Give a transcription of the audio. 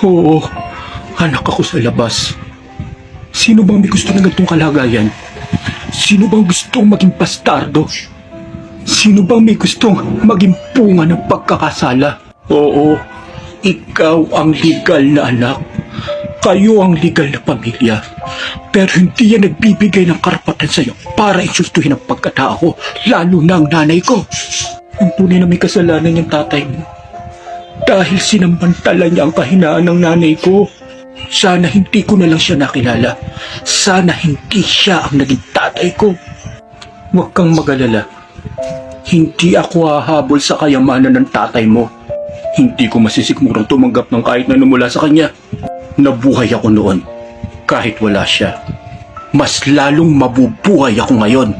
Oo, anak ako sa labas. Sino bang may gusto ng ganitong kalagayan? Sino bang gustong maging bastardo? Sino bang may gustong maging punga ng pagkakasala? Oo, ikaw ang legal na anak. Kayo ang legal na pamilya. Pero hindi yan nagbibigay ng karapatan sa'yo para insultuhin ang pagkatao lalo na ang nanay ko. Ang tunay na may kasalanan yung tatay mo. Dahil sinamantala niya ang kahinaan ng nanay ko. Sana hindi ko na lang siya nakilala. Sana hindi siya ang naging tatay ko. Huwag kang magalala. Hindi ako hahabol sa kayamanan ng tatay mo. Hindi ko masisikmurang tumanggap ng kahit na mula sa kanya. Nabuhay ako noon. Kahit wala siya. Mas lalong mabubuhay ako ngayon.